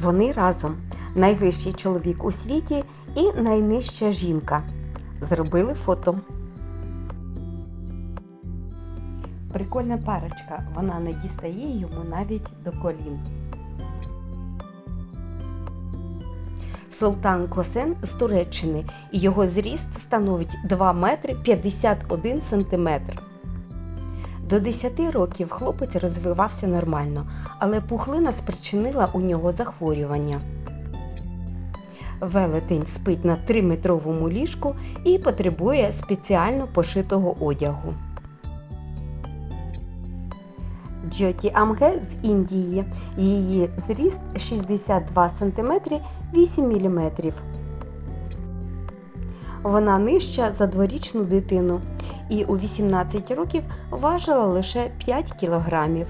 Вони разом найвищий чоловік у світі і найнижча жінка. Зробили фото. Прикольна парочка, вона не дістає йому навіть до колін. Султан Косен з Туреччини його зріст становить 2 метри 51 сантиметр. До 10 років хлопець розвивався нормально, але пухлина спричинила у нього захворювання. Велетень спить на 3-метровому ліжку і потребує спеціально пошитого одягу. Джоті Амге з Індії. Її зріст 62 см 8 мм. Вона нижча за дворічну дитину і у 18 років важила лише 5 кілограмів.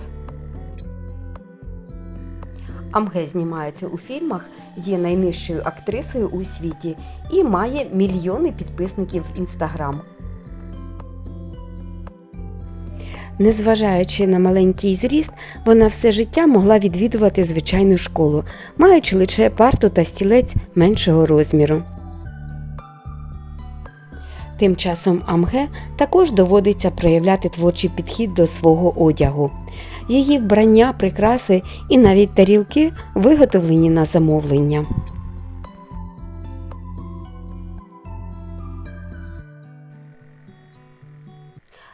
Амге знімається у фільмах, є найнижчою актрисою у світі і має мільйони підписників в інстаграм. Незважаючи на маленький зріст, вона все життя могла відвідувати звичайну школу, маючи лише парту та стілець меншого розміру. Тим часом Амге також доводиться проявляти творчий підхід до свого одягу. Її вбрання, прикраси і навіть тарілки виготовлені на замовлення.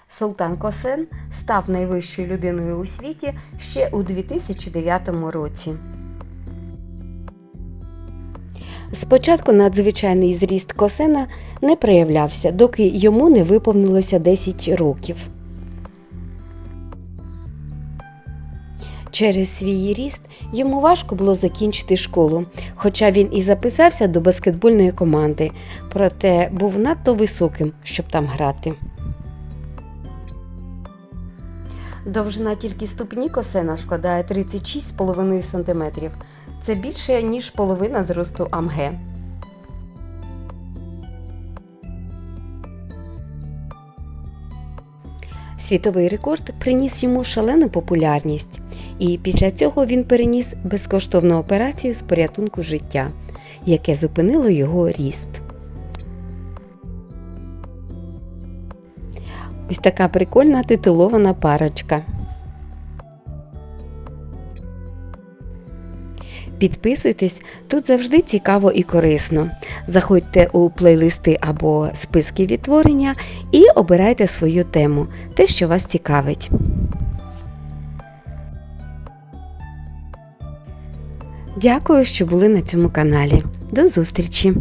Султан Косен став найвищою людиною у світі ще у 2009 році. Спочатку надзвичайний зріст Косена не проявлявся, доки йому не виповнилося 10 років. Через свій ріст йому важко було закінчити школу, хоча він і записався до баскетбольної команди, проте був надто високим, щоб там грати. Довжина тільки ступні косена складає 36,5 см. Це більше, ніж половина зросту Амге. Світовий рекорд приніс йому шалену популярність, і після цього він переніс безкоштовну операцію з порятунку життя, яке зупинило його ріст. Ось така прикольна титулована парочка. Підписуйтесь, тут завжди цікаво і корисно. Заходьте у плейлисти або списки відтворення і обирайте свою тему, те, що вас цікавить. Дякую, що були на цьому каналі. До зустрічі!